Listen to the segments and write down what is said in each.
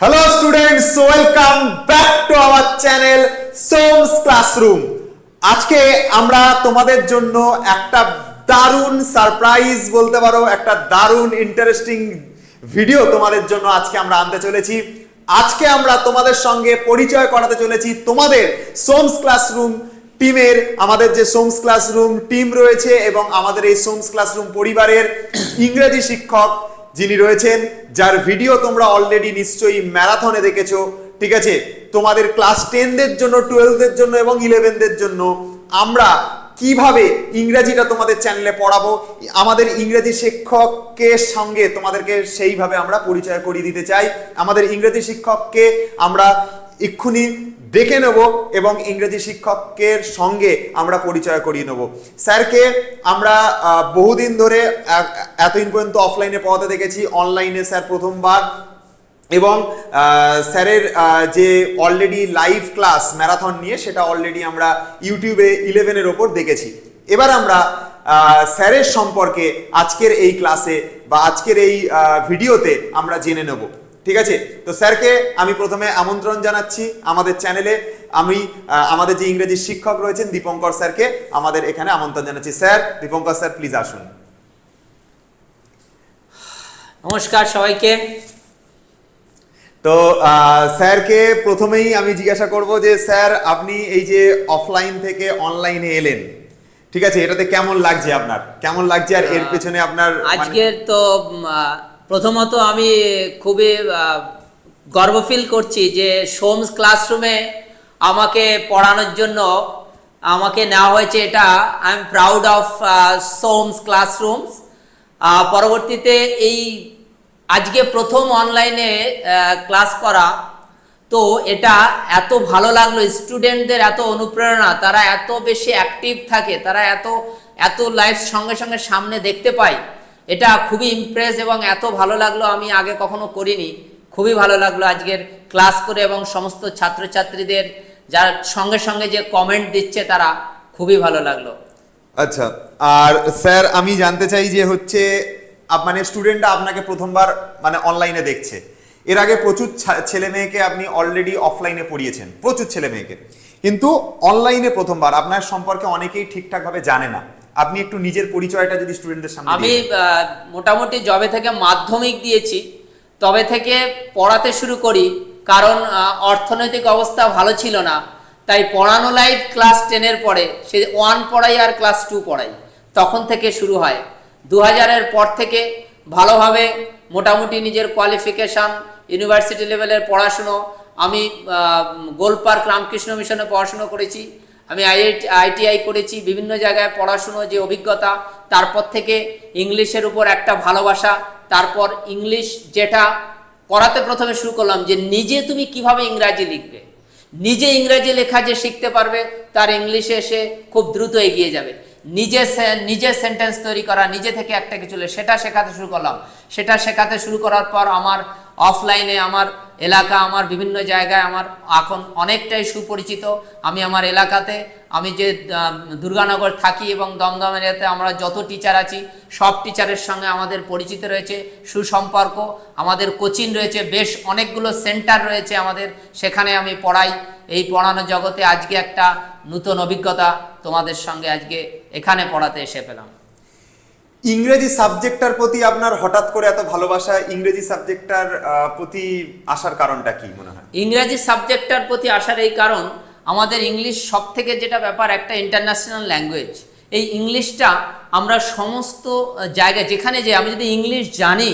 Hello students welcome back to our channel Som's classroom আজকে আমরা তোমাদের জন্য একটা দারুণ সারপ্রাইজ বলতে পারো, একটা দারুণ ইন্টারেস্টিং ভিডিও তোমাদের জন্য আজকে আমরা আনতে চলেছি। আজকে আমরা তোমাদের সঙ্গে পরিচয় করাতে চলেছি তোমাদের সোমস ক্লাসরুম টিমের আমাদের যে সোমস ক্লাসরুম টিম রয়েছে এবং আমাদের এই সোমস ক্লাসরুম পরিবারের ইংরেজি শিক্ষক যিনি রয়েছেন, যার ভিডিও তোমরা অলরেডি নিশ্চয়ই ম্যারাথনে দেখেছ। ঠিক আছে? তোমাদের ক্লাস টেনদের জন্য টুয়েলভদের জন্য এবং ইলেভেনদের জন্য আমরা কীভাবে ইংরেজিটা তোমাদের চ্যানেলে পড়াবো, আমাদের ইংরেজি শিক্ষকের সঙ্গে তোমাদেরকে সেইভাবে আমরা পরিচয় করিয়ে দিতে চাই। আমাদের ইংরেজি শিক্ষককে আমরা এক্ষুনি দেখে নেব এবং ইংরেজি শিক্ষকের সঙ্গে আমরা পরিচয় করিয়ে নেব। স্যারকে আমরা বহুদিন ধরে এতদিন পর্যন্ত অফলাইনে পড়াতে দেখেছি অনলাইনে স্যার প্রথমবার এবং স্যারের যে অলরেডি লাইভ ক্লাস ম্যারাথন নিয়ে, সেটা অলরেডি আমরা ইউটিউবে ইলেভেনের ওপর দেখেছি। এবার আমরা স্যারের সম্পর্কে আজকের এই ক্লাসে বা আজকের এই ভিডিওতে আমরা জেনে নেব। ঠিক আছে? তো স্যারকে আমি প্রথমে আমন্ত্রণ জানাচ্ছি আমাদের চ্যানেলে। আমি আমাদের যে ইংরেজি শিক্ষক রয়েছেন দীপঙ্কর স্যারকে আমাদের এখানে আমন্ত্রণ জানাচ্ছি। স্যার দীপঙ্কর স্যার প্লিজ আসুন। নমস্কার সবাইকে। তো স্যারকে প্রথমেই আমি জিজ্ঞাসা করব যে স্যার আপনি এই যে অফলাইন থেকে অনলাইনে এলেন ঠিক আছে? এটাতে কেমন লাগছে আপনার? কেমন লাগছে আর এর পেছনে আপনার মানে- আজকের তো প্রথমত আমি খুবই গর্ব ফিল করছি যে সোমস ক্লাসরুমে আমাকে পড়ানোর জন্য আমাকে নেওয়া হয়েছে এটা। I am proud of Som's classroom's পরবর্তীতে এই আজকে প্রথম অনলাইনে ক্লাস করা। তো এটা এত ভালো লাগল স্টুডেন্টদের এত অনুপ্রেরণা, তারা এত বেশি অ্যাক্টিভ থাকে, তারা এত এত লাইফ সঙ্গে সঙ্গে সামনে দেখতে পাই এটা খুবই ইমপ্রেস এবং এত ভালো লাগল আমি আগে কখনো করিনি। খুবই ভালো লাগল আজকের ক্লাস করে এবং সমস্ত ছাত্রছাত্রীদের যার সঙ্গে সঙ্গে যে কমেন্ট দিচ্ছে তারা, খুবই ভালো লাগল। আচ্ছা আর স্যার, আমি জানতে চাই যে হচ্ছে মানে স্টুডেন্টরা আপনাকে প্রথমবার মানে অনলাইনে দেখছে। এর আগে প্রচুর ছেলে মেয়েকে আপনি অলরেডি অফলাইনে পড়িয়েছেন, প্রচুর ছেলে মেয়েকে। কিন্তু অনলাইনে প্রথমবার, আপনার সম্পর্কে অনেকেই ঠিকঠাকভাবে জানে না। আপনি একটু নিজের পরিচয়টা যদি স্টুডেন্টদের সামনে আমি মোটামুটি জবে থেকে মাধ্যমিক দিয়েছি। তবে থেকে পড়াতে শুরু করি কারণ অর্থনৈতিক অবস্থা ভালো ছিল না। তাই পড়ানো লাইফ ক্লাস টেনের পরে সে ওয়ান পড়াই আর ক্লাস টু পড়াই। তখন থেকে শুরু হয়। দু হাজারের পর থেকে ভালোভাবে মোটামুটি নিজের কোয়ালিফিকেশান ইউনিভার্সিটি লেভেলের পড়াশুনো আমি গোলপার্ক রামকৃষ্ণ মিশনে পড়াশুনো করেছি। আমি আইআইটি আইটিআই করেছি, বিভিন্ন জায়গায় পড়াশুনো যে অভিজ্ঞতা, তারপর থেকে ইংলিশের উপর একটা ভালোবাসা, তারপর ইংলিশ যেটা পড়াতে প্রথমে শুরু করলাম যে নিজে তুমি কীভাবে ইংরাজি লিখবে? নিজে ইংরাজি লেখা যে শিখতে পারবে, তার ইংলিশে এসে খুব দ্রুত এগিয়ে যাবে। নিজে নিজে সেন্টেন্স তৈরি করা, নিজে থেকে একটা কিছু সেটা শেখাতে শুরু করলাম। সেটা শেখাতে শুরু করার পর আমার অফলাইনে আমার এলাকা, আমার বিভিন্ন জায়গায় আমার এখন অনেকটাই সুপরিচিত। আমি আমার এলাকাতে, আমি যে দুর্গানগর থাকি এবং দমদম এরিয়াতে আমরা যত টিচার আছি, সব টিচারের সঙ্গে আমাদের পরিচিত রয়েছে, সুসম্পর্ক। আমাদের কোচিং রয়েছে, বেশ অনেকগুলো সেন্টার রয়েছে আমাদের, সেখানে আমি পড়াই। এই পড়ানো জগতে আজকে একটা নূতন অভিজ্ঞতা তোমাদের সঙ্গে আজকে এখানে পড়াতে এসে পেলাম। ইংরেজি সাবজেক্টটার প্রতি আপনার হঠাৎ করে এত ভালোবাসা, ইংরেজি সাবজেক্টটার প্রতি আসার কারণটা কি মনে হয়? ইংরাজি সাবজেক্টটার প্রতি আসার এই কারণ, আমাদের ইংলিশ সব থেকে যেটা ব্যাপার, একটা ইন্টারন্যাশনাল ল্যাঙ্গুয়েজ এই ইংলিশটা আমরা সমস্ত জায়গায়, যেখানে যে আমি যদি ইংলিশ জানি,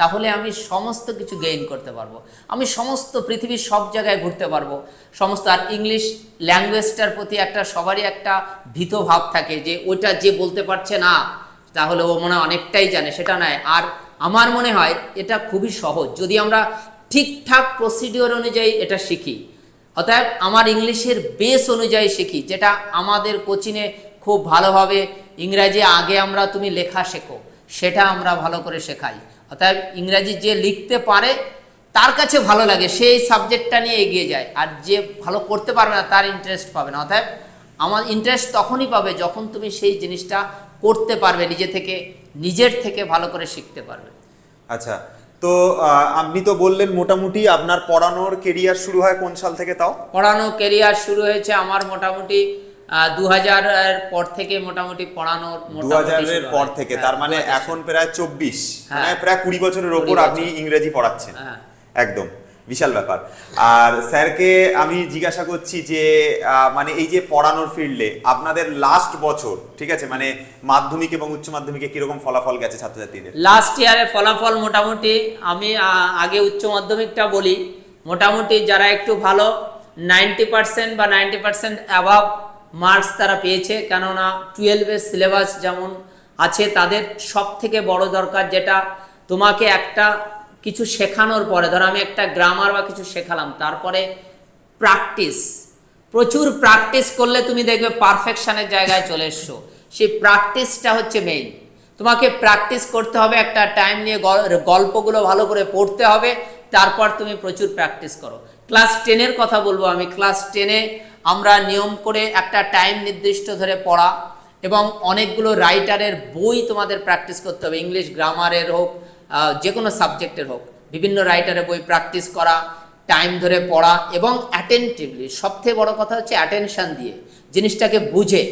তাহলে আমি সমস্ত কিছু গেইন করতে পারব। আমি সমস্ত পৃথিবীর সব জায়গায় ঘুরতে পারব। সমস্ত, আর ইংলিশ ল্যাঙ্গুয়েজটার প্রতি একটা, সবারই একটা ভীত ভাব থাকে যে, ওইটা যে বলতে পারছে না তাহলে ও মনে অনেকটাই জানে, সেটা নয়। আর আমার মনে হয় এটা খুবই সহজ। যদি আমরা ঠিকঠাক প্রসিডিওর অনুযায়ী এটা শিখি, অতএব আমার ইংলিশের বেস অনুযায়ী শিখি, যেটা আমাদের কোচিংয়ে খুব ভালোভাবে ইংরাজি আগে আমরা তুমি লেখা শেখো, সেটা আমরা ভালো করে শেখাই। অতএব ইংরাজি যে লিখতে পারে, তার কাছে ভালো লাগে, সেই সাবজেক্টটা নিয়ে এগিয়ে যায়। আর যে ভালো করতে পারবে না, তার ইন্টারেস্ট পাবে না। অতএব আমার ইন্টারেস্ট তখনই পাবে যখন তুমি সেই জিনিসটা করতে পারবে নিজে থেকে নিজের থেকে ভালো করে শিখতে পারবে। আচ্ছা তো আপনি তো বললেন মোটামুটি আপনার পড়ানোর কেরিয়ার শুরু হয় কোন সাল থেকে তাও? পড়ানো কেরিয়ার শুরু হয়েছে আমার মোটামুটি দু হাজার পর থেকে মোটামুটি পড়ানোর দু হাজারের পর থেকে হ্যাঁ, তার মানে এখন প্রায় চব্বিশ হ্যাঁ। মানে প্রায় কুড়ি বছরের ওপর আপনি ইংরেজি পড়াচ্ছেন। হ্যাঁ। একদম। বিশাল ব্যাপার। আর স্যারকে আমি জিজ্ঞাসা করছি যে মানে এই যে পড়ানোর ফিল্ডে আপনাদের লাস্ট বছর, ঠিক আছে মানে মাধ্যমিক এবং উচ্চ মাধ্যমিকে কীরকম ফলাফল গেছে ছাত্রছাত্রীদের? লাস্ট ইয়ারের ফলাফল মোটামুটি আমি আগে উচ্চ মাধ্যমিকটা বলি, মোটামুটি যারা একটু ভালো নাইনটি পার্সেন্ট বা নাইনটি পার্সেন্ট অ্যাভাব মার্কস তারা পেয়েছে, কেননা টুয়েলভের সিলেবাস যেমন আছে, তাদের সব থেকে বড় দরকার যেটা তোমাকে একটা কিছু শেখানোর পরে, ধরো আমি একটা গ্রামার বা কিছু শেখালাম, তারপরে প্র্যাকটিস প্রচুর প্র্যাকটিস করলে তুমি দেখবে পারফেকশনের জায়গায় চলে এসছো। সেই প্র্যাকটিসটা হচ্ছে মেইন তোমাকে প্র্যাকটিস করতে হবে, একটা টাইম নিয়ে গল- গল্পগুলো ভালো করে পড়তে হবে, তারপর তুমি প্রচুর প্র্যাকটিস করো। ক্লাস টেনের কথা বলব আমি। ক্লাস টেনে আমরা নিয়ম করে একটা টাইম নির্দিষ্ট ধরে পড়া এবং অনেকগুলো রাইটারের বই তোমাদের প্র্যাকটিস করতে হবে। ইংলিশ গ্রামারের হোক যে কোনো সাবজেক্টের হোক। বিভিন্ন রাইটারের বই প্র্যাকটিস করা টাইম ধরে পড়া এবং অ্যাটেন্টিভলি সবথেকে বড় কথা হচ্ছে অ্যাটেনশন দিয়ে, জিনিসটাকে বুঝে।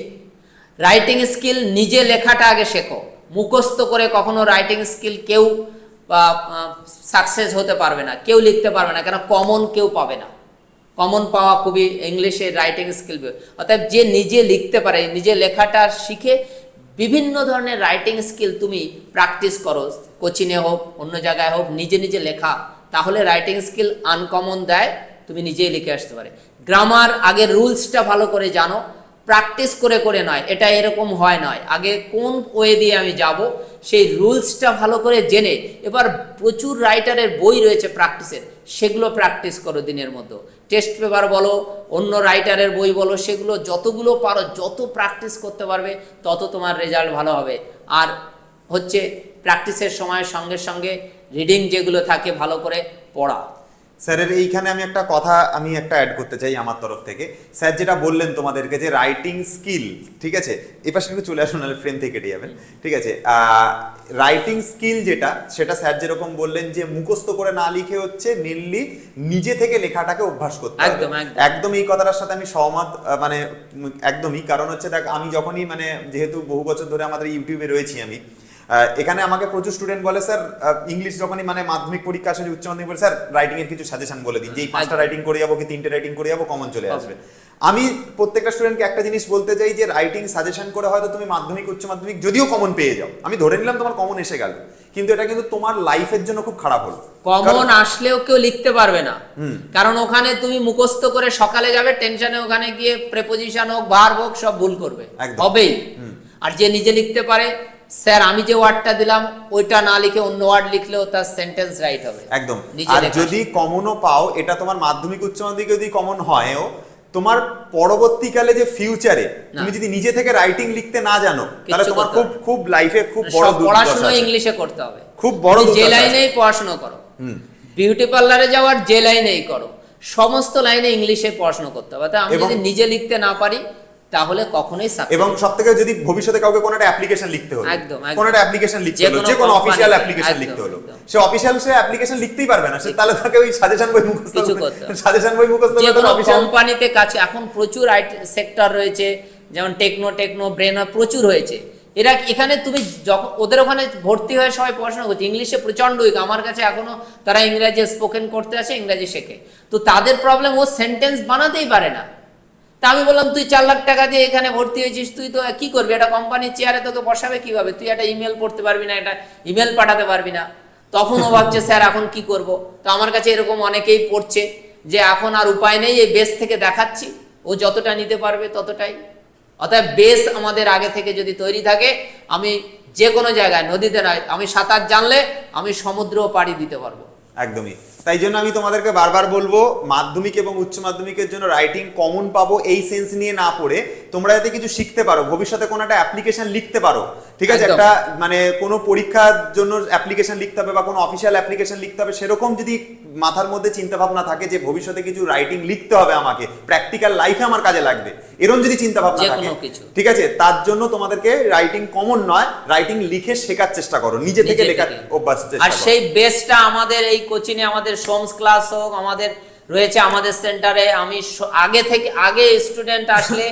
রাইটিং স্কিল নিজে লেখাটা আগে শেখো। মুখস্থ করে কখনো রাইটিং স্কিল কেউ সাকসেস হতে পারবে না, কেউ লিখতে পারবে না, কেন কমন কেউ পাবে না। কমন পাওয়া খুবই ইংলিশে রাইটিং স্কিল অর্থাৎ যে নিজে লিখতে পারে, নিজে লেখাটা শিখে বিভিন্ন ধরনের রাইটিং স্কিল তুমি প্র্যাকটিস করো কোচিংয়ে হোক, অন্য জায়গায় হোক, নিজে নিজে লেখা, তাহলে রাইটিং স্কিল আনকমন দেয়, তুমি নিজেই লিখে আসতে পারে। গ্রামার আগে রুলসটা ভালো করে জানো প্র্যাকটিস করে করে নয়, এটা এরকম হয় নয়। আগে কোন ওয়ে দিয়ে আমি যাব, সেই রুলসটা ভালো করে জেনে, এবার প্রচুর রাইটারের বই রয়েছে প্র্যাকটিসের সেগুলো প্র্যাকটিস করো দিনের মতো টেস্ট পেপার বলো, অন্য রাইটারের বই বলো, সেগুলো যতগুলো পারো, যত প্র্যাকটিস করতে পারবে, তত তোমার রেজাল্ট ভালো হবে। আর হচ্ছে প্র্যাকটিসের সময় সঙ্গে সঙ্গে রিডিং যেগুলো থাকে ভালো করে পড়া। স্যারের এইখানে আমি একটা কথা আমি একটা অ্যাড করতে চাই আমার তরফ থেকে। স্যার যেটা বললেন তোমাদেরকে যে রাইটিং স্কিল ঠিক আছে? এই পাশে কিন্তু চলে আসুন নাহলে ফ্রেম থেকে কেটে যাবেন। ঠিক আছে? রাইটিং স্কিল যেটা সেটা স্যার যেরকম বললেন যে মুখস্থ করে না লিখে হচ্ছে মেনলি নিজে থেকে লেখাটাকে অভ্যাস করতে একদম, একদম। এই কথাটার সাথে আমি সহমত মানে একদমই। কারণ হচ্ছে দেখ আমি যখনই মানে যেহেতু বহু বছর ধরে আমাদের ইউটিউবে রয়েছি আমি এখানে আমাকে প্রচুর স্টুডেন্ট বলে স্যার ইংলিশ যখনই মানে মাধ্যমিক পরীক্ষা আসে উচ্চ মাধ্যমিক স্যার রাইটিং এর কিছু সাজেশন বলে দিন যে এই পাঁচটা রাইটিং করে যাব কি তিনটে রাইটিং করে যাব কমন চলে আসবে। আমি প্রত্যেকটা স্টুডেন্টকে একটা জিনিস বলতে চাই যে রাইটিং সাজেশন করে হয়তো তুমি মাধ্যমিক উচ্চ মাধ্যমিক যদিও কমন পেয়ে যাও আমি ধরে নিলাম তোমার কমন এসে গেল কিন্তু এটা কিন্তু তোমার লাইফের জন্য খুব খারাপ হলো। কমন আসলেও কেউ লিখতে পারবে না। কারণ ওখানে তুমি মুখস্থ করে সকালে যাবে টেনশনে ওখানে গিয়ে প্রেপোজিশন হোক ভার্ব হোক সব ভুল করবে। হবেই। আর যে নিজে লিখতে পারে স্যার আমি যে ওয়ার্ডটা দিলাম ওইটা না লিখে অন্য ওয়ার্ড লিখলেও তার সেন্টেন্স রাইট হবে। একদম। আর যদি কমনও পাও এটা তোমার মাধ্যমিক উচ্চ মাধ্যমিকে যদি কমন হয়ও তোমার পরবর্তীকালে যে ফিউচারে তুমি যদি নিজে থেকে রাইটিং লিখতে না জানো তাহলে তোমার খুব খুব লাইফে খুব বড় পড়াশোনা ইংলিশে করতে হবে। খুব বড় যে। লাইনেই পড়াশোনা করো বিউটি পার্লারে যাওয়ার যে লাইনেই করো সমস্ত লাইনে ইংলিশে পড়াশোনা করতে হবে। তা আমি যদি নিজে লিখতে না পারি তাহলে কখনোই এবং সব থেকে যদি ভবিষ্যতে কাউকে কোনো একটা অ্যাপ্লিকেশন লিখতে হলো একদম। কোনো একটা অ্যাপ্লিকেশন লিখতে হলো যে কোনো অফিসিয়াল অ্যাপ্লিকেশন লিখতে হলো। সে অফিসিয়াল সে অ্যাপ্লিকেশন লিখতেই পারবে না সে তাহলে তাকে ওই সাজেশন বই মুখস্থ কিছু করতে সাজেশন বই মুখস্থ যে করতে কোনো অফিসিয়াল কোম্পানিতে কাছে এখন প্রচুর আইটি সেক্টর রয়েছে যেমন টেকনো টেকনো ব্রেন প্রচুর হয়েছে। এরা এখানে তুমি যখন ওদের ওখানে ভর্তি হয়ে সবাই পড়াশোনা করছে। ইংলিশে প্রচণ্ড উইক আমার কাছে এখনও তারা ইংরাজি স্পোকেন করতে আসে ইংরাজি শেখে। তো তাদের প্রবলেম ও সেন্টেন্স বানাতেই পারে না। তা আমি বললাম, তুই চার লাখ টাকা দিয়ে এখানে ভর্তি হয়েছিস, তুই তো কি করবি? একটা কোম্পানির চেয়ারে তোকে বসাবে কীভাবে? তুই একটা ইমেল পড়তে পারবি না, একটা ইমেল পাঠাতে পারবি না। তখন ও ভাবছে, স্যার, এখন কি করব? তো আমার কাছে এরকম অনেকেই পড়ছে যে, এখন আর উপায় নেই, এই বেস থেকে দেখাচ্ছি। ও যতটা নিতে পারবে ততটাই। অতএব বেস আমাদের আগে থেকে যদি তৈরি থাকে, আমি যে কোনো জায়গায়, নদীতে নয়, আমি সাঁতার জানলে আমি সমুদ্রও পাড়ি দিতে পারব। একদমই। তাই জন্য আমি তোমাদেরকে বারবার বলব মাধ্যমিক এবং উচ্চ মাধ্যমিকের জন্য রাইটিং কমন পাবো এই সেন্স নিয়ে না পড়ে। তোমরা যাতে কিছু শিখতে পারো ভবিষ্যতে কোনো একটা অ্যাপ্লিকেশন লিখতে পারো। ঠিক আছে একটা মানে কোনো পরীক্ষার জন্য অ্যাপ্লিকেশন লিখতে হবে বা কোনো অফিসিয়াল অ্যাপ্লিকেশন লিখতে হবে সেরকম যদি মাথার মধ্যে চিন্তা ভাবনা থাকে যে ভবিষ্যতে কিছু রাইটিং লিখতে হবে আমাকে প্র্যাকটিক্যাল লাইফে আমার কাজে লাগবে। এরকম যদি চিন্তা ভাবনা থাকে ঠিক আছে? তার জন্য তোমাদেরকে রাইটিং কমন নয় রাইটিং লিখে শেখার চেষ্টা করো নিজে থেকে লেখার অভ্যাস আর সেই বেসটা আমাদের এই কোচিং এ আমাদের সোমস ক্লাস হোক আমাদের রয়েছে আমাদের সেন্টারে আমি আগে থেকে আগে স্টুডেন্ট আসলে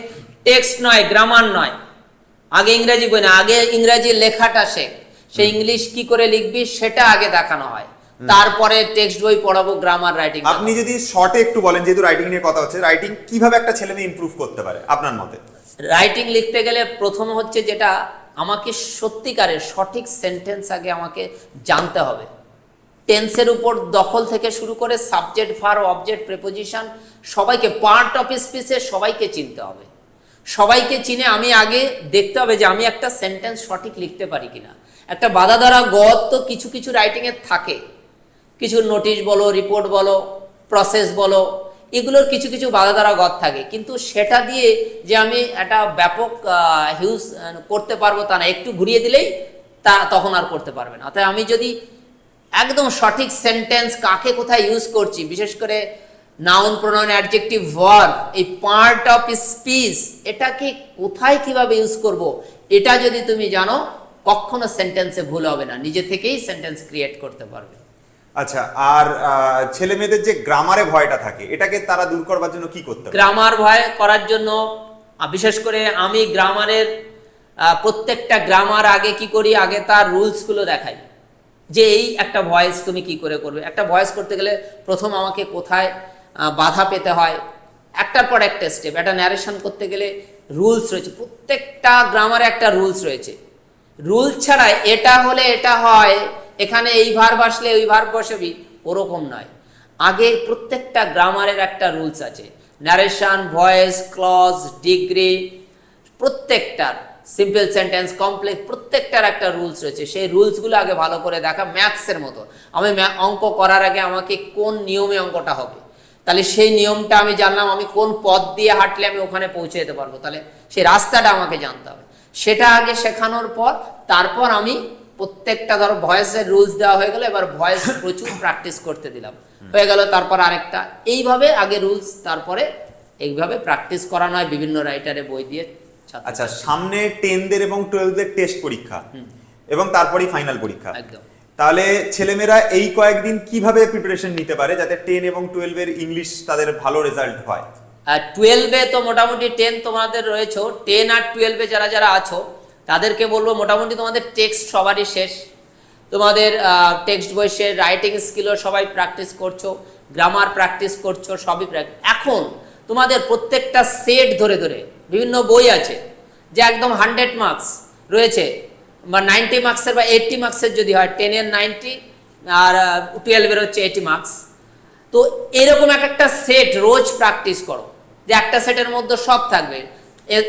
টেক্সট নয় গ্রামার নয়। আগে ইংরেজি বই না আগে ইংরেজি লেখাটা শেখ। সেই ইংলিশ কি করে লিখবি সেটা আগে দেখানো হয়। তারপরে টেক্সট বই পড়াবো গ্রামার রাইটিং আপনি যদি শর্টে একটু বলেন যেহেতু রাইটিং নিয়ে কথা হচ্ছে রাইটিং কীভাবে একটা ছেলে মেয়ে ইমপ্রুভ করতে পারে আপনার মতে? রাইটিং লিখতে গেলে প্রথম হচ্ছে যেটা আমাকে সত্যিকারের সঠিক সেন্টেন্স আগে আমাকে জানতে হবে। টেন্সের উপর দখল থেকে শুরু করে সাবজেক্ট ভার অবজেক্ট প্রেপোজিশন সবাইকে পার্ট অফ স্পিচে সবাইকে চিনতে হবে। সবাইকে চিনে আমি আগে দেখতে হবে যে আমি একটা সেন্টেন্স সঠিক লিখতে পারি কিনা। একটা বাধা ধরা গদ তো কিছু কিছু রাইটিংয়ে থাকে। কিছু নোটিশ বলো রিপোর্ট বলো প্রসেস বলো, এগুলোর কিছু কিছু বাধা দ্বারা গদ থাকে। কিন্তু সেটা দিয়ে যে আমি একটা ব্যাপক হিউজ করতে পারব তা না, একটু ঘুরিয়ে দিলেই তা তখন আর করতে পারবে না। অর্থাৎ আমি যদি একদম সঠিক সেন্টেন্স কাকে কোথায় ইউজ করছি, বিশেষ করে নাউন প্রোনাউন অ্যাডজেক্টিভ ভার্ব এই পার্ট অফ স্পিচ এটাকে কোথায় কীভাবে ইউজ করব, এটা যদি তুমি জানো, কখনো সেন্টেন্সে ভুল হবে না। নিজে থেকেই সেন্টেন্স ক্রিয়েট করতে পারবে। আচ্ছা আর ছেলে মেয়েদের যে গ্রামারে ভয়টা থাকে, এটাকে তারা দূর করবার জন্য কি করতে গ্রামার ভয় করার জন্য বিশেষ করে আমি গ্রামারের প্রত্যেকটা গ্রামার আগে কি করি, আগে তার রুলসগুলো দেখাই। যে এই একটা ভয়েস তুমি কি করে করবে? একটা ভয়েস করতে গেলে প্রথম আমাকে কোথায় বাধা পেতে হয়? একটার পর একটা স্টেপ একটা ন্যারেশন করতে গেলে রুলস রয়েছে। প্রত্যেকটা গ্রামারে একটা রুলস রয়েছে। রুলস ছাড়া এটা হলে এটা হয় এখানে এই ভার বসলে ওই ভার বসবি, ওরকম নয়। আগে প্রত্যেকটা গ্রামারের একটা রুলস আছে। ন্যারেশন ভয়েস ক্লজ ডিগ্রি প্রত্যেকটার সিম্পল সেন্টেন্স কমপ্লেক্স প্রত্যেকটার একটা রুলস রয়েছে। সেই রুলসগুলো আগে ভালো করে দেখা ম্যাথসের মতো। আমি অঙ্ক করার আগে আমাকে কোন নিয়মে অঙ্কটা হবে? তাহলে সেই নিয়মটা আমি জানলাম, আমি কোন পথ দিয়ে হাঁটলে আমি ওখানে পৌঁছে যেতে পারব? তাহলে সেই রাস্তাটা আমাকে জানতে হবে। সেটা আগে শেখানোর পর, তারপর আমি প্রত্যেকটা ধরো ভয়েসের রুলস দেওয়া হয়ে গেল এবার ভয়েস প্রচুর প্র্যাকটিস করতে দিলাম। হয়ে গেল তারপর আরেকটা। এইভাবে আগে রুলস তারপরে এইভাবে প্র্যাকটিস করানো হয় বিভিন্ন রাইটারে বই দিয়ে আচ্ছা সামনে টেনদের এবং টুয়েলভদের টেস্ট পরীক্ষা এবং তারপরেই ফাইনাল পরীক্ষা। একদম। তাহলে ছেলেমেয়েরা এই কয়েকদিন কীভাবে প্রিপারেশন নিতে পারে যাতে টেন এবং টুয়েলভের ইংলিশ তাদের ভালো রেজাল্ট হয়? আর টুয়েলভে তো মোটামুটি টেন তোমাদের রয়েছে টেন আর টুয়েলভে যারা যারা আছো তাদেরকে বলব, মোটামুটি তোমাদের টেক্সট সবারই শেষ। তোমাদের টেক্সট বই শেষ রাইটিং স্কিলও সবাই প্র্যাকটিস করছ গ্রামার প্র্যাকটিস করছ, সবই প্র্যাকটিস এখন তোমাদের প্রত্যেকটা সেট ধরে ধরে, বিভিন্ন বই আছে, যে একদম হান্ড্রেড মার্কস রয়েছে, বা নাইনটি মার্কসের বা এইটটি মার্কসের যদি হয় টেনের নাইনটি আর টুয়েলভের হচ্ছে এইটি মার্কস তো এরকম এক একটা সেট রোজ প্র্যাকটিস করো, যে একটা সেটের মধ্যে সব থাকবে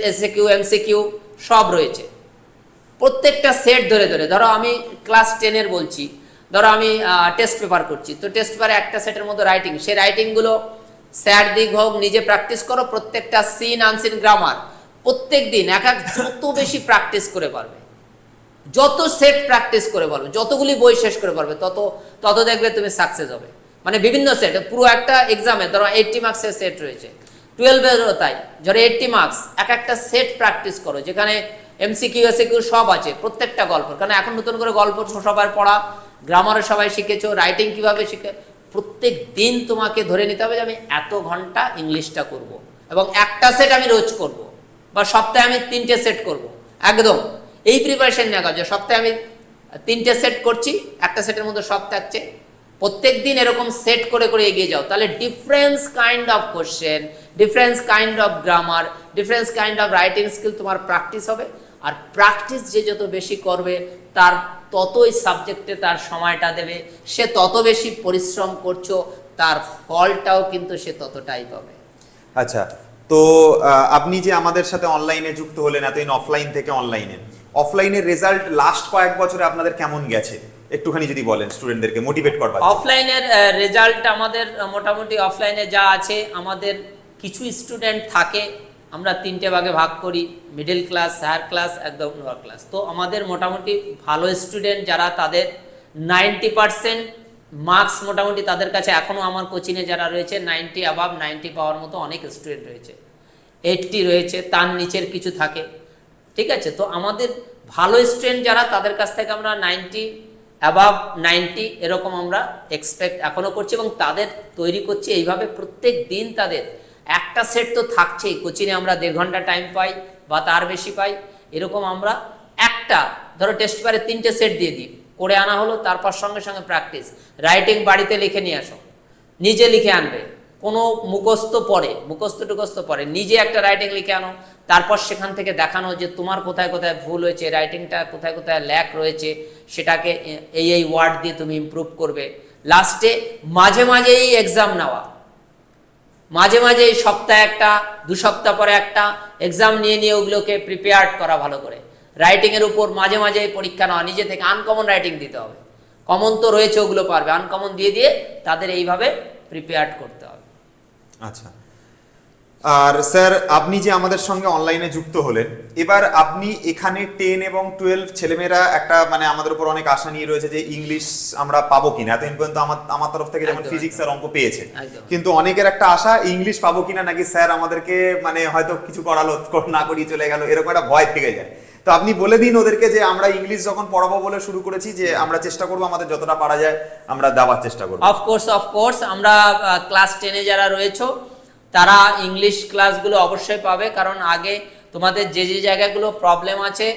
এসএ কিউ এমসি কিউ সব রয়েছে। প্রত্যেকটা সেট ধরে ধরে। ধরো আমি ক্লাস টেনের বলছি, ধরো আমি টেস্ট পেপার করছি। তো টেস্ট পেপারে একটা সেটের মধ্যে রাইটিং সেই রাইটিংগুলো স্যার দিক হোক, নিজে প্র্যাকটিস করো, প্রত্যেকটা সিন আনসিন গ্রামার প্রত্যেক দিন এক এক যত বেশি প্র্যাকটিস করে পারবে। যত সেট প্র্যাকটিস করে পারবে, যতগুলি বই শেষ করে পারবে, তত তত দেখবে তুমি সাকসেস হবে। মানে বিভিন্ন সেট পুরো একটা এক্সামে ধরো এইটটি মার্কসের সেট রয়েছে। টুয়েলভেরও তাই, ধরো এইটটি মার্কস এক একটা সেট প্র্যাকটিস করো, যেখানে এমসিকিউ এসিকিউ সব আছে, প্রত্যেকটা গল্প। কারণ এখন নতুন করে গল্প সবার পড়া, গ্রামারও সবাই শিখেছো রাইটিং কীভাবে শিখে, প্রত্যেক দিন তোমাকে ধরে নিতে হবে যে আমি এত ঘণ্টা ইংলিশটা করব। এবং একটা সেট আমি রোজ করব, বা সপ্তাহে আমি তিনটে সেট করব। একদম, এই প্রিপারেশন নেওয়া যে সপ্তাহে আমি তিনটে সেট করছি, একটা সেটের মধ্যে সব থাকছে। প্রত্যেক দিন এরকম সেট করে করে এগিয়ে যাও। তাহলে difference kind of question difference kind of grammar difference kind of writing skill তোমার প্র্যাকটিস হবে। আর প্র্যাকটিস যে যত বেশি করবে তার ততই সাবজেক্টে তার সময়টা দেবে। সে তত বেশি পরিশ্রম করছ তার ফলটাও কিন্তু সে ততটাই পাবে। আচ্ছা তো আপনি যে আমাদের সাথে অনলাইনে যুক্ত হলেন এতদিন অফলাইন থেকে অনলাইনে অফলাইনের রেজাল্ট লাস্ট কয়েক বছরে আপনাদের কেমন গেছে? একটুখানি যদি বলেন স্টুডেন্টদেরকে মোটিভেট করবার অফলাইনের রেজাল্ট আমাদের মোটামুটি অফলাইনে যা আছে আমাদের কিছু স্টুডেন্ট থাকে আমরা তিনটে ভাগে ভাগ করি মিডল ক্লাস হায়ার ক্লাস একদম লোয়ার ক্লাস তো আমাদের মোটামুটি ভালো স্টুডেন্ট যারা তাদের নাইনটি পার্সেন্ট মার্কস মোটামুটি তাদের কাছে এখনও আমার কোচিংয়ে যারা রয়েছে নাইনটি অ্যাবাভ নাইনটি পাওয়ার মতো অনেক স্টুডেন্ট রয়েছে। এইটটি রয়েছে, তার নিচের কিছু থাকে। ঠিক আছে? তো আমাদের ভালো স্টুডেন্ট যারা তাদের কাছ থেকে আমরা নাইনটি অ্যাবাভ নাইনটি এরকম আমরা এক্সপেক্ট এখনও করছি এবং তাদের তৈরি করছি। এইভাবে প্রত্যেক দিন তাদের একটা সেট তো থাকছেই। কোচিংয়ে আমরা দেড় ঘণ্টা টাইম পাই বা তার বেশি পাই। এরকম আমরা একটা, ধরো টেস্ট পেপারে তিনটে সেট দিয়ে দিই। করে আনা হলো, তারপর সঙ্গে সঙ্গে প্র্যাকটিস রাইটিং বাড়িতে লিখে নিয়ে আসো। নিজে লিখে আনবে। কোনো মুখস্থ পড়ে, মুখস্থ টুকস্থ পড়ে। নিজে একটা রাইটিং লিখে আনো। তারপর সেখান থেকে দেখানো যে তোমার কোথায় কোথায় ভুল হয়েছে রাইটিংটা কোথায় কোথায় ল্যাক রয়েছে, সেটাকে এই এই ওয়ার্ড দিয়ে তুমি ইমপ্রুভ করবে। লাস্টে মাঝে মাঝেই এক্সাম নেওয়া। মাঝে মাঝে এই সপ্তাহে একটা, দু সপ্তাহ পরে একটা এক্সাম নিয়ে নিয়ে ওগুলোকে প্রিপেয়ার্ড করা ভালো করে। রাইটিংয়ের উপর মাঝে মাঝে পরীক্ষা নেওয়া, নিজে থেকে আনকমন রাইটিং দিতে হবে। কমন তো রয়েছে, ওগুলো পারবে। আনকমন দিয়ে দিয়ে তাদের এইভাবে প্রিপেয়ার করতে হবে। আচ্ছা। আর স্যার আপনি যে আমাদের সঙ্গে অনলাইনে যুক্ত হলেন এবার আপনি এখানে টেন এবং টুয়েলভ ছেলেমেয়েরা একটা মানে আমাদের উপর অনেক আশা নিয়ে রয়েছে যে ইংলিশ আমরা পাবো কিনা। এতদিন পর্যন্ত আমার আমার তরফ থেকে যেমন ফিজিক্স আর অঙ্ক পেয়েছে। কিন্তু অনেকের একটা আশা ইংলিশ পাবো কিনা নাকি স্যার আমাদেরকে মানে হয়তো কিছু করালো না করিয়ে চলে গেল এরকম একটা ভয় থেকে যায়। তো আপনি বলে দিন ওদেরকে যে আমরা ইংলিশ যখন পড়াবো বলে শুরু করেছি যে আমরা চেষ্টা করব আমাদের যতটা পারা যায় আমরা দেওয়ার চেষ্টা করব। অফকোর্স অফকোর্স আমরা ক্লাস টেনে যারা রয়েছো তারা ইংলিশ ক্লাসগুলো অবশ্যই পাবে, কারণ আগে তোমাদের যে যে জায়গাগুলো প্রবলেম আছে,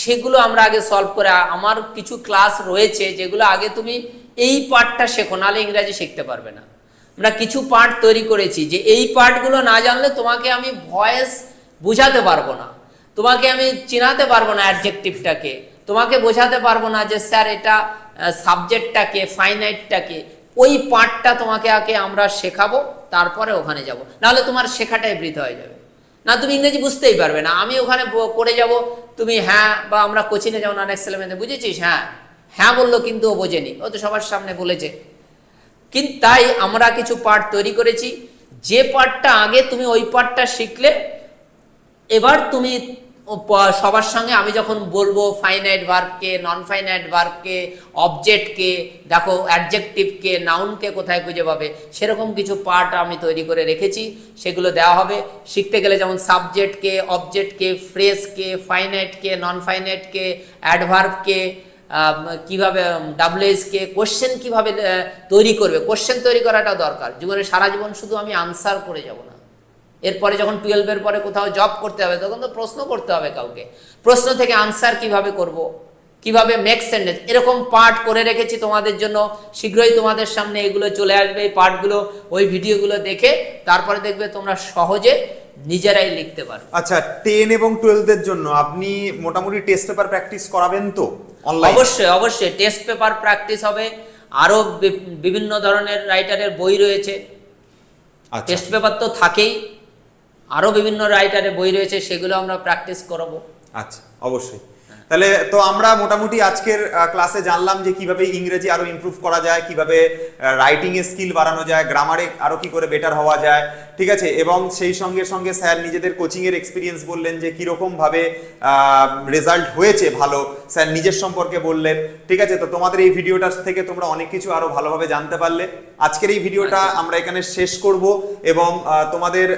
সেগুলো আমরা আগে সলভ করে আমার কিছু ক্লাস রয়েছে যেগুলো আগে তুমি এই পার্টটা শেখো, নাহলে ইংরাজি শিখতে পারবে না। আমরা কিছু পার্ট তৈরি করেছি, যে এই পার্টগুলো না জানলে তোমাকে আমি ভয়েস বুঝাতে পারব না। তোমাকে আমি চিনাতে পারব না অ্যাডজেক্টিভটাকে তোমাকে বোঝাতে পারব না যে, স্যার, এটা সাবজেক্টটাকে ফাইনাইটটাকে ওই পাঠটা তোমাকে আগে আমরা শেখাবো, তারপরে ওখানে যাব। নাহলে তোমার শেখাটাই বৃথা হয়ে যাবে। না, তুমি ইংরেজি বুঝতেই পারবে না। আমি ওখানে করে যাব। তুমি হ্যাঁ বা আমরা কোচিংয়ে যেমন অনেক ছেলেমেয়েদের বুঝেছিস? হ্যাঁ। হ্যাঁ বলল, কিন্তু ও বোঝেনি। ও তো সবার সামনে বলেছে। কিন্তু তাই আমরা কিছু পাঠ তৈরি করেছি। যে পাঠটা আগে তুমি ওই পাঠটা শিখলে, এবার তুমি সবার সঙ্গে আমি যখন বলব ফাইনাইট ভার্বকে নন ফাইনাইট ভার্বকে অবজেক্টকে দেখো অ্যাডজেক্টিভকে নাউনকে কোথায় খুঁজে পাবে, সেরকম কিছু পার্ট আমি তৈরি করে রেখেছি, সেগুলো দেওয়া হবে। শিখতে গেলে যেমন সাবজেক্টকে অবজেক্টকে ফ্রেজকে ফাইনাইটকে নন ফাইনাইটকে অ্যাডভার্বকে কীভাবে ডাব্লিউএসকে কোশ্চেন কীভাবে তৈরি করবে কোশ্চেন তৈরি করাটা দরকার। জীবনে সারা জীবন শুধু আমি আনসার করে যাব না। এরপরে যখন টুয়েলভের পরে কোথাও জব করতে হবে তখন তো প্রশ্ন করতে হবে কাউকে। প্রশ্ন থেকে আনসার কীভাবে করব? কীভাবে মেক সেন্টেন্স এরকম পার্ট করে রেখেছি তোমাদের জন্য। শীঘ্রই তোমাদের সামনে এগুলো চলে আসবে এই পার্টগুলো ওই ভিডিওগুলো দেখে তারপরে দেখবে তোমরা সহজে নিজেরাই লিখতে পারো আচ্ছা টেন এবং টুয়েলভের জন্য আপনি মোটামুটি টেস্ট পেপার প্র্যাকটিস করাবেন তো অবশ্যই অবশ্যই। টেস্ট পেপার প্র্যাকটিস হবে। আরও বিভিন্ন ধরনের রাইটারের বই রয়েছে। আচ্ছা। টেস্ট পেপার তো থাকেই। আরও বিভিন্ন রাইটারের বই রয়েছে সেগুলো আমরা প্র্যাকটিস করাবো। আচ্ছা অবশ্যই। তাহলে তো আমরা মোটামুটি আজকের ক্লাসে জানলাম যে কীভাবে ইংরেজি আরও ইমপ্রুভ করা যায় কীভাবে রাইটিং এর স্কিল বাড়ানো যায় গ্রামারে আরও কি করে বেটার হওয়া যায় ঠিক আছে? এবং সেই সঙ্গে সঙ্গে স্যার নিজেদের কোচিং এর এক্সপিরিয়েন্স বললেন যে কীরকম ভাবে রেজাল্ট হয়েছে ভালো স্যার নিজের সম্পর্কে বললেন ঠিক আছে? তো তোমাদের এই ভিডিওটা থেকে তোমরা অনেক কিছু আরও ভালোভাবে জানতে পারলে। আজকের এই ভিডিওটা আমরা এখানে শেষ করব এবং তোমাদের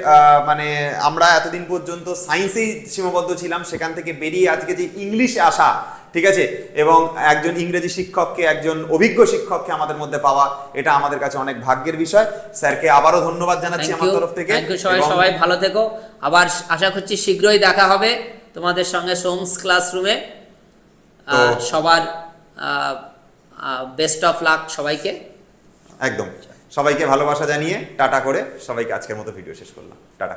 মানে আমরা এতদিন পর্যন্ত সায়েন্সেই সীমাবদ্ধ ছিলাম সেখান থেকে বেরিয়ে আজকে যে ইংলিশে আসা ঠিক আছে? এবং একজন ইংরেজি শিক্ষককে একজন অভিজ্ঞ শিক্ষককে আমাদের মধ্যে পাওয়া এটা আমাদের কাছে অনেক ভাগ্যের বিষয়। স্যারকে আবারও ধন্যবাদ জানাচ্ছি আমার তরফ থেকে। সবাই সবাই ভালো থেকো। আবার আশা করছি শীঘ্রই দেখা হবে তোমাদের সঙ্গে সোমস ক্লাসরুমে। সবার বেস্ট অফ লাক সবাইকে। একদম। সবাইকে ভালোবাসা জানিয়ে টাটা করে সবাইকে আজকের মতো ভিডিও শেষ করলাম। টাটা।